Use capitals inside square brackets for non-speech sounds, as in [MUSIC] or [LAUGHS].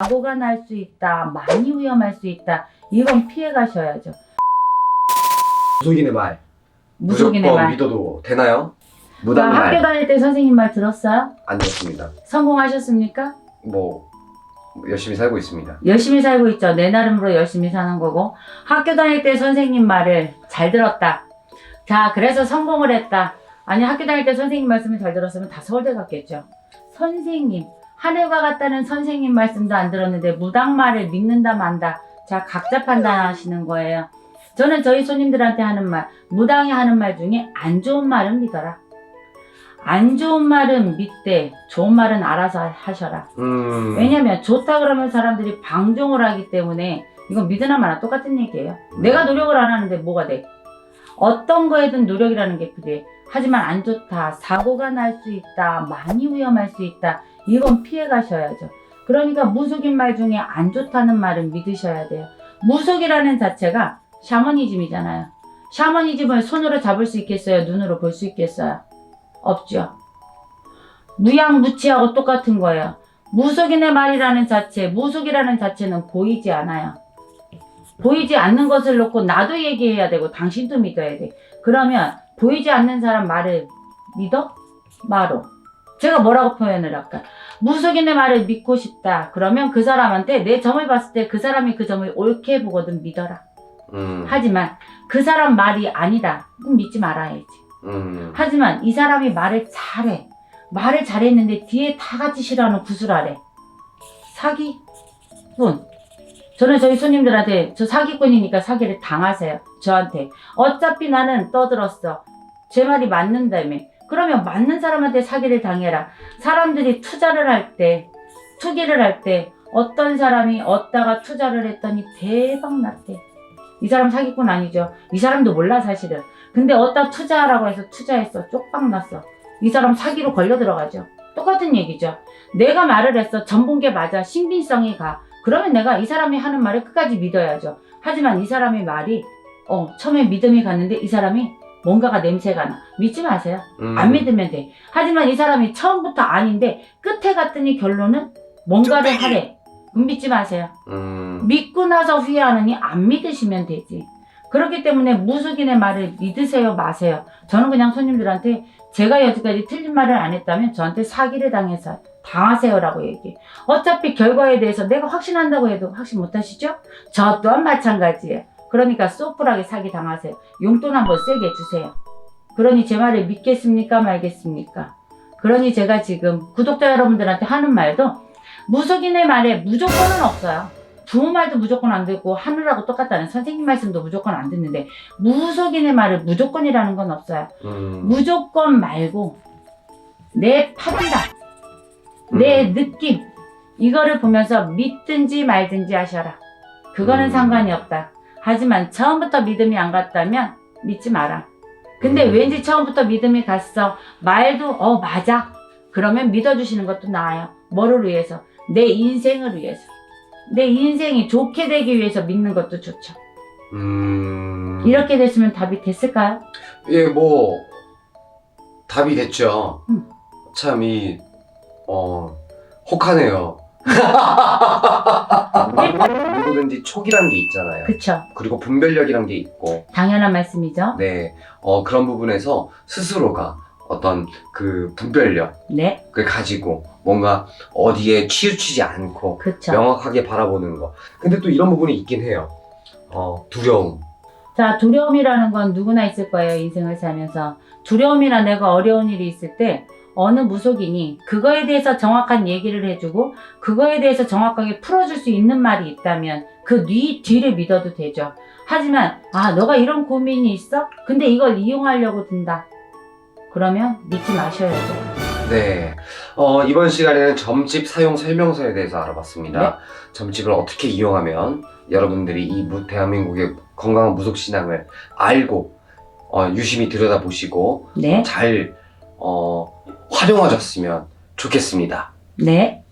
사고가 날 수 있다. 많이 위험할 수 있다. 이건 피해 가셔야죠. 무속인의 말 무속인의 무조건 말. 믿어도 되나요? 그 무당 학교 말 다닐 때 선생님 말 들었어요? 안 됐습니다. 성공하셨습니까? 뭐 열심히 살고 있습니다. 열심히 살고 있죠. 내 나름으로 열심히 사는 거고. 학교 다닐 때 선생님 말을 잘 들었다. 자, 그래서 성공을 했다. 아니, 학교 다닐 때 선생님 말씀을 잘 들었으면 다 서울대 갔겠죠. 선생님, 하늘과 같다는 선생님 말씀도 안 들었는데 무당 말을 믿는다 만다. 자, 각자 판단하시는 거예요. 저는 저희 손님들한테 하는 말, 무당이 하는 말 중에 안 좋은 말은 믿어라. 안 좋은 말은 믿되 좋은 말은 알아서 하셔라. 음. 왜냐면 좋다 그러면 사람들이 방종을 하기 때문에 이건 믿으나 마나 똑같은 얘기예요. 내가 노력을 안 하는데 뭐가 돼? 어떤 거에든 노력이라는 게 필요해. 하지만 안 좋다, 사고가 날 수 있다, 많이 위험할 수 있다. 이건 피해 가셔야죠. 그러니까 무속인 말 중에 안 좋다는 말은 믿으셔야 돼요. 무속이라는 자체가 샤머니즘이잖아요. 샤머니즘을 손으로 잡을 수 있겠어요? 눈으로 볼 수 있겠어요? 없죠. 무양무치하고 똑같은 거예요. 무속인의 말이라는 자체, 무속이라는 자체는 보이지 않아요. 보이지 않는 것을 놓고 나도 얘기해야 되고 당신도 믿어야 돼. 그러면 보이지 않는 사람 말을 믿어? 마로. 제가 뭐라고 표현을 할까? 무속인의 말을 믿고 싶다. 그러면 그 사람한테 내 점을 봤을 때 그 사람이 그 점을 옳게 보거든 믿어라. 음. 하지만 그 사람 말이 아니다. 그럼 믿지 말아야지. 음. 하지만 이 사람이 말을 잘해. 말을 잘했는데 뒤에 다 같이 싫어하는 구슬하래. 사기꾼. 저는 저희 손님들한테 저 사기꾼이니까 사기를 당하세요. 저한테. 어차피 나는 떠들었어. 제 말이 맞는다며. 그러면 맞는 사람한테 사기를 당해라. 사람들이 투자를 할 때, 투기를 할 때 어떤 사람이 얻다가 투자를 했더니 대박 났대. 이 사람 사기꾼 아니죠. 이 사람도 몰라 사실은. 근데 어디다 투자하라고 해서 투자했어. 쪽박 났어. 이 사람 사기로 걸려 들어가죠. 똑같은 얘기죠. 내가 말을 했어. 게 맞아. 신빙성이 가. 그러면 내가 이 사람이 하는 말을 끝까지 믿어야죠. 하지만 이 사람의 말이 어 처음에 믿음이 갔는데 이 사람이 뭔가가 냄새가 나. 믿지 마세요. 음. 안 믿으면 돼. 하지만 이 사람이 처음부터 아닌데 끝에 갔더니 결론은 뭔가를 하래. 그럼 믿지 마세요. 음. 믿고 나서 후회하느니 안 믿으시면 되지. 그렇기 때문에 무속인의 말을 믿으세요, 마세요. 저는 그냥 손님들한테 제가 여태까지 틀린 말을 안 했다면 저한테 사기를 당해서 당하세요라고 얘기해. 어차피 결과에 대해서 내가 확신한다고 해도 확신 못 하시죠? 저 또한 마찬가지예요. 그러니까 소프하게 사기 당하세요. 용돈 한번 세게 주세요. 그러니 제 말을 믿겠습니까, 말겠습니까? 그러니 제가 지금 구독자 여러분들한테 하는 말도 무속인의 말에 무조건은 없어요. 부모 말도 무조건 안 듣고 하늘하고 똑같다는 선생님 말씀도 무조건 안 듣는데 무속인의 말을 무조건이라는 건 없어요. 음. 무조건 말고 내 판단, 내 느낌 이거를 보면서 믿든지 말든지 하셔라. 그거는 음. 상관이 없다. 하지만 처음부터 믿음이 안 갔다면 믿지 마라. 근데 음. 왠지 처음부터 믿음이 갔어. 말도 어 맞아. 그러면 믿어주시는 것도 나아요. 뭐를 위해서? 내 인생을 위해서. 내 인생이 좋게 되기 위해서 믿는 것도 좋죠. 음. 이렇게 됐으면 답이 됐을까요? 예, 뭐 답이 됐죠. 음. 참이 어, 혹하네요. [LAUGHS] 누구든지 촉이란 게 있잖아요. 그쵸. 그리고 분별력이란 게 있고, 당연한 말씀이죠. 네, 어, 그런 부분에서 스스로가 어떤 그 분별력을 네. 가지고 뭔가 어디에 치우치지 않고 그쵸. 명확하게 바라보는 거. 근데 또 이런 부분이 있긴 해요. 어, 두려움. 자, 두려움이라는 건 누구나 있을 거예요, 인생을 살면서. 두려움이나 내가 어려운 일이 있을 때, 어느 무속인이 그거에 대해서 정확한 얘기를 해주고, 그거에 대해서 정확하게 풀어줄 수 있는 말이 있다면, 그 뒤, 뒤를 믿어도 되죠. 하지만, 아, 너가 이런 고민이 있어? 근데 이걸 이용하려고 든다. 그러면 믿지 마셔야 돼요. 네. 어, 이번 시간에는 점집 사용 설명서에 대해서 알아봤습니다. 네. 점집을 어떻게 이용하면 여러분들이 이 무- 대한민국의 건강한 무속신앙을 알고 어, 유심히 들여다보시고 네. 잘 어, 활용하셨으면 좋겠습니다. 네.